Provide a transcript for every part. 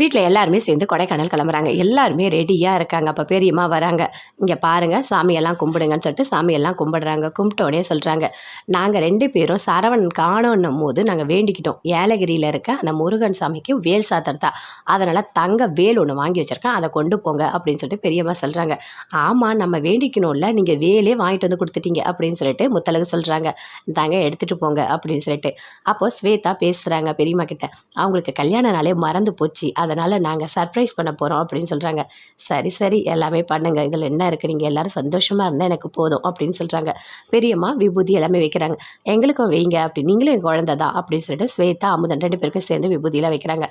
வீட்டில் எல்லாருமே சேர்ந்து கொடைக்கானல் கிளம்புறாங்க. எல்லாருமே ரெடியாக இருக்காங்க. அப்போ பெரியம்மா வராங்க. இங்கே பாருங்கள் சாமியெல்லாம் கும்பிடுங்கன்னு சொல்லிட்டு சாமியெல்லாம் கும்பிடுறாங்க. கும்பிட்டோடனே சொல்கிறாங்க நாங்கள் ரெண்டு பேரும் சரவணன் காணோன்னும் போது நாங்கள் வேண்டிக்கிட்டோம். ஏலகிரியில் இருக்க அந்த முருகன் சாமிக்கு வேல் சாத்திரத்தா அதனால் தங்க வேல் ஒன்று வாங்கி வச்சுருக்கேன். அதை கொண்டு போங்க அப்படின்னு சொல்லிட்டு பெரியம்மா சொல்கிறாங்க ஆமாம் நம்ம வேண்டிக்கணும்ல. நீங்கள் வேலே வாங்கிட்டு வந்து கொடுத்துட்டீங்க அப்படின்னு சொல்லிட்டு முத்தலகு சொல்கிறாங்க தாங்க எடுத்துகிட்டு போங்க அப்படின்னு சொல்லிட்டு. அப்போது ஸ்வேதா பேசுகிறாங்க பெரியம்மா கிட்ட. அவங்களுக்கு கல்யாண நாளே மறந்து போச்சு. அதனால் நாங்கள் சர்ப்ரைஸ் பண்ண போகிறோம் அப்படின்னு சொல்கிறாங்க சரி சரி எல்லாமே பண்ணுங்கள் இதில் என்ன இருக்குது நீங்கள் எல்லோரும் சந்தோஷமாக இருந்தால் எனக்கு போதும் அப்படின்னு சொல்கிறாங்க பெரியம்மா விபூதி எல்லாமே வைக்கிறாங்க. எங்களுக்கும் வைங்க அப்படி. நீங்களும் என் குழந்தை தான் அப்படின்னு சொல்லிட்டு ஸ்வேதா அமுதன் ரெண்டு பேருக்கும் சேர்ந்து விபூதியெல்லாம் வைக்கிறாங்க.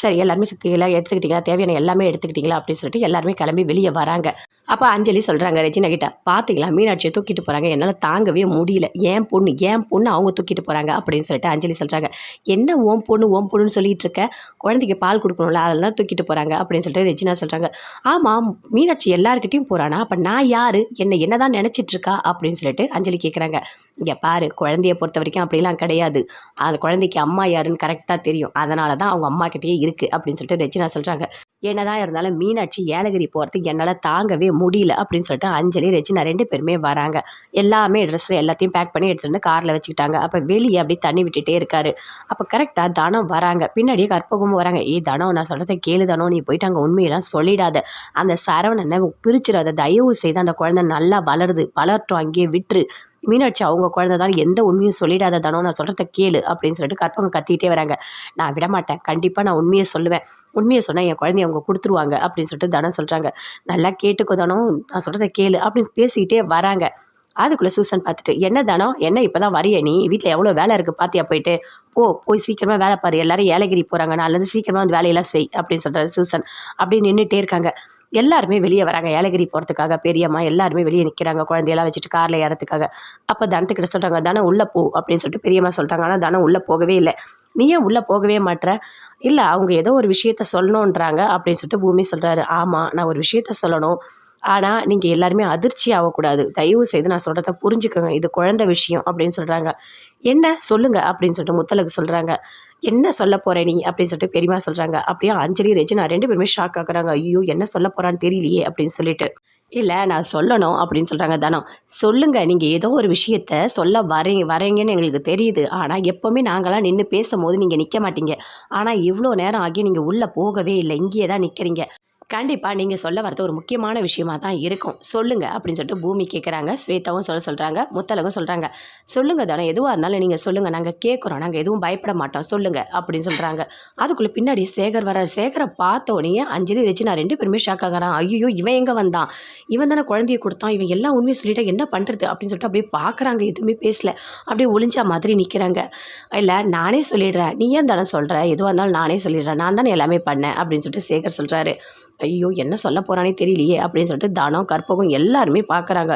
சரி எல்லாருமே கீழே எடுத்துக்கிட்டீங்களா? தேவையான எல்லாமே எடுத்துக்கிட்டீங்களா? அப்படின்னு சொல்லிட்டு எல்லாருமே கிளம்பி வெளியே வராங்க. அப்போ அஞ்சலி சொல்கிறாங்க ரெஜினா கிட்ட பார்த்தீங்களா மீனாட்சியை தூக்கிட்டு போகிறாங்க என்னால் தாங்கவே முடியல. ஏன் பொண்ணு ஏன் பொண்ணு அவங்க தூக்கிட்டு போகிறாங்க அப்படின்னு சொல்லிட்டு அஞ்சலி சொல்கிறாங்க என்ன ஓம் பொண்ணு ஓம் பொண்ணுன்னு சொல்லிட்டு இருக்க? குழந்தைக்கு பால் கொடுக்கணும்ல அதெல்லாம் தூக்கிட்டு போகிறாங்க அப்படின்னு சொல்லிட்டு ரெஜினா சொல்கிறாங்க ஆமாம் மீனாட்சி எல்லாருக்கிட்டையும் போகிறானா அப்போ நான் யார்? என்னை என்ன தான் நினச்சிட்ருக்கா அப்படின்னு சொல்லிட்டு அஞ்சலி கேட்குறாங்க இங்கே பாரு குழந்தைய பொறுத்த வரைக்கும் அப்படிலாம் கிடையாது. அந்த குழந்தைக்கு அம்மா யாருன்னு கரெக்டாக தெரியும். அதனால தான் அவங்க அம்மா கிட்டேயே இருக்குது அப்படின்னு சொல்லிட்டு ரெஜினா சொல்கிறாங்க என்னதான் இருந்தாலும் மீனாட்சி ஏலகிரி போகிறதுக்கு என்னால் தாங்கவே முடியல அப்படின்னு சொல்லிட்டு அஞ்சலி ரெஜினா ரெண்டு பேருமே வராங்க. எல்லாமே ட்ரெஸ் எல்லாத்தையும் பேக் பண்ணி எடுத்துகிட்டு வந்து காரில் வச்சுக்கிட்டாங்க. அப்போ வெளியே அப்படி தண்ணி விட்டுட்டே இருக்காரு. அப்போ கரெக்டாக தனம் வராங்க. பின்னாடியே கற்பகமும் வராங்க. ஏ தனம் நான் சொல்கிறத கேளு தனம். நீ போயிட்டு அங்கே உண்மையெல்லாம் சொல்லிடாத. அந்த சரவணனை பிரிச்சிடாத. தயவு செய்து அந்த குழந்தை நல்லா வளருது. வளரட்டும். அங்கேயே விட்டுரு. மீனாட்சி அவங்க குழந்தை தான் எந்த உண்மையும் சொல்லிடாத தானோ நான் சொல்கிறத கேளு அப்படின்னு சொல்லிட்டு கற்பகம் கத்திக்கிட்டே வராங்க. நான் விட மாட்டேன் கண்டிப்பாக நான் உண்மையை சொல்லுவேன். உண்மையை சொன்னால் என் குழந்தைய அவங்க கொடுத்துருவாங்க அப்படின்னு சொல்லிட்டு தனம் சொல்கிறாங்க நல்லா கேட்டுக்கோ தானோ நான் சொல்கிறத கேளு அப்படின்னு பேசிக்கிட்டே வராங்க. அதுக்குள்ளே சூசன் பார்த்துட்டு என்ன தானோ என்ன இப்போ தான் வரைய நீ? வீட்டில் எவ்வளோ வேலை இருக்குது பார்த்தியா போயிட்டு? போ போய் சீக்கிரமாக வேலை பாரு. எல்லாரும் ஏலகிரி போகிறாங்க நாலேருந்து சீக்கிரமாக வந்து வேலையெல்லாம் செய் அப்படின்னு சொல்கிறாரு சூசன். அப்படி நின்றுட்டே இருக்காங்க. எல்லாருமே வெளியே வராங்க. ஏலகிரி போகிறதுக்காக பெரியம்மா எல்லாருமே வெளியே நிற்கிறாங்க குழந்தையெல்லாம் வச்சுட்டு காரில் ஏறத்துக்காக அப்போ தனத்துக்கிட்ட சொல்கிறாங்க தானே உள்ளே போ அப்படின்னு சொல்லிட்டு பெரியம்மா சொல்கிறாங்க ஆனால் தானம் உள்ளே போகவே இல்லை. நீ ஏன் உள்ளே போகவே மாட்டேற இல்லை அவங்க ஏதோ ஒரு விஷயத்த சொல்லணுன்றாங்க அப்படின்னு சொல்லிட்டு பூமி சொல்கிறாரு ஆமாம் நான் ஒரு விஷயத்த சொல்லணும். ஆனால் நீங்கள் எல்லாருமே அதிர்ச்சி ஆகக்கூடாது. தயவு செய்து நான் சொல்கிறத புரிஞ்சுக்கோங்க. இது குழந்த விஷயம் அப்படின்னு சொல்கிறாங்க என்ன? சொல்லுங்கள் அப்படின்னு சொல்லிட்டு முத்தலுக்கு சொல்கிறாங்க என்ன சொல்ல போகிற நீ? அப்படின்னு சொல்லிட்டு பெரியமா சொல்கிறாங்க அப்படியே அஞ்சலி ரெஜினா ரெண்டு பேருமே ஷாக் ஆகுறாங்க. ஐயோ என்ன சொல்ல போகிறான்னு தெரியலையே அப்படின்னு சொல்லிட்டு. இல்லை நான் சொல்லணும் அப்படின்னு சொல்கிறாங்க தனம். சொல்லுங்கள் நீங்கள் ஏதோ ஒரு விஷயத்த சொல்ல வரீங்க வரீங்கன்னு எங்களுக்கு தெரியுது. ஆனால் எப்போவுமே நாங்களாம் நின்று பேசும்போது நீங்கள் நிற்க மாட்டீங்க. ஆனால் இவ்வளோ நேரம் ஆகி நீங்கள் உள்ளே போகவே இல்லை. இங்கேயே தான் நிற்கிறீங்க கண்டிப்பாக நீங்கள் சொல்ல வரது ஒரு முக்கியமான விஷயமா தான் இருக்கும். சொல்லுங்கள் அப்படின்னு சொல்லிட்டு பூமி கேட்குறாங்க ஸ்வேதாவும் சொல்ல சொல்கிறாங்க முத்தலகும் சொல்கிறாங்க சொல்லுங்கள் தானே எதுவாக இருந்தாலும் நீங்கள் சொல்லுங்கள் நாங்கள் கேட்குறோம் நாங்கள் எதுவும் பயப்பட மாட்டோம். சொல்லுங்கள் அப்படின்னு சொல்கிறாங்க அதுக்குள்ளே பின்னாடி சேகர் வர சேகரை பார்த்தோன்னே அஞ்சலி ரெஜினா ரெண்டு பேருமே ஷாக் ஆகிறான். ஐயோ இவன் எங்கே வந்தான்? இவன் தானே குழந்தைய கொடுத்தான். இவன் எல்லாம் உண்மையை சொல்லிட்டா என்ன பண்ணுறது அப்படின்னு சொல்லிட்டு அப்படியே பார்க்குறாங்க எதுவுமே பேசல. அப்படியே ஒளிஞ்சா மாதிரி நிற்கிறாங்க இல்லை நானே சொல்லிடுறேன். நீ ஏன் தானே சொல்கிற எதுவாக இருந்தாலும் நானே சொல்லிடுறேன். நான் தானே எல்லாமே பண்ணேன் அப்படின்னு சொல்லிட்டு சேகர் சொல்கிறாரு ஐயோ என்ன சொல்ல போகிறானே தெரியலையே அப்படின்னு சொல்லிட்டு தானம் கற்பகம் எல்லாருமே பார்க்குறாங்க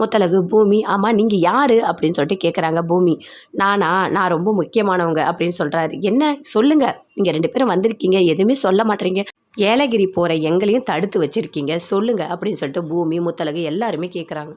முத்தலகு பூமி ஆமாம் நீங்கள் யார்? அப்படின்னு சொல்லிட்டு கேட்குறாங்க பூமி. நானா நான் ரொம்ப முக்கியமானவங்க அப்படின்னு சொல்கிறாரு என்ன? சொல்லுங்கள் நீங்கள் ரெண்டு பேரும் வந்திருக்கீங்க. எதுவுமே சொல்ல மாட்டேறீங்க. ஏலகிரி போகிற எங்களையும் தடுத்து வச்சுருக்கீங்க. சொல்லுங்கள் அப்படின்னு சொல்லிட்டு பூமி முத்தலகு எல்லாருமே கேட்குறாங்க